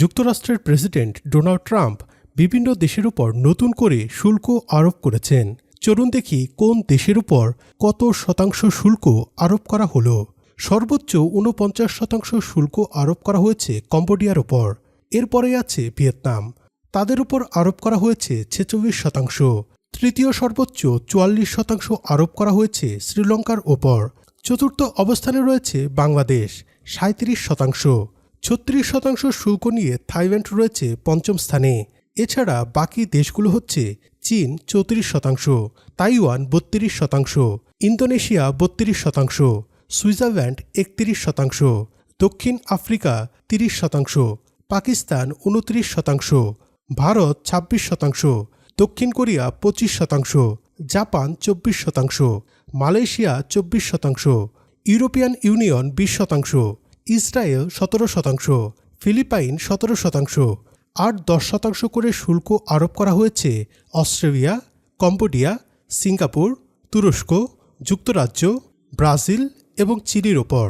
যুক্তরাষ্ট্রের president Donald Trump বিভিন্ন দেশের উপর নতুন করে শুল্ক আরোপ করেছেন। চলুন দেখি কোন দেশের উপর কত শতাংশ শুল্ক আরোপ করা হলো। সর্বোচ্চ ঊনপঞ্চাশ শতাংশ শুল্ক আরোপ করা হয়েছে কম্বোডিয়ার ওপর এরপরে আছে ভিয়েতনাম। তাদের উপর আরোপ করা হয়েছে ছেচল্লিশ শতাংশ। তৃতীয় সর্বোচ্চ চুয়াল্লিশ শতাংশ আরোপ করা হয়েছে শ্রীলঙ্কার ওপর চতুর্থ অবস্থানে রয়েছে বাংলাদেশ সাঁত্রিশ শতাংশ। ছত্রিশ শতাংশ শুল্ক নিয়ে থাইল্যান্ড রয়েছে পঞ্চম স্থানে। এছাড়া বাকি দেশগুলো হচ্ছে চীন চৌত্রিশ শতাংশ, তাইওয়ান বত্রিশ শতাংশ, ইন্দোনেশিয়া বত্রিশ শতাংশ, সুইজারল্যান্ড একত্রিশ শতাংশ, দক্ষিণ আফ্রিকা তিরিশ শতাংশ, পাকিস্তান উনত্রিশ শতাংশ, ভারত ২৬ শতাংশ, দক্ষিণ কোরিয়া পঁচিশ শতাংশ, জাপান চব্বিশ শতাংশ, মালয়েশিয়া চব্বিশ শতাংশ, ইউরোপিয়ান ইউনিয়ন বিশ শতাংশ ইসরায়েল সতেরো শতাংশ, ফিলিপাইন সতেরো শতাংশ, আর দশ শতাংশ করে শুল্ক আরোপ করা হয়েছে অস্ট্রেলিয়া, কম্বোডিয়া, সিঙ্গাপুর, তুরস্ক, যুক্তরাজ্য, ব্রাজিল এবং চিলির ওপর।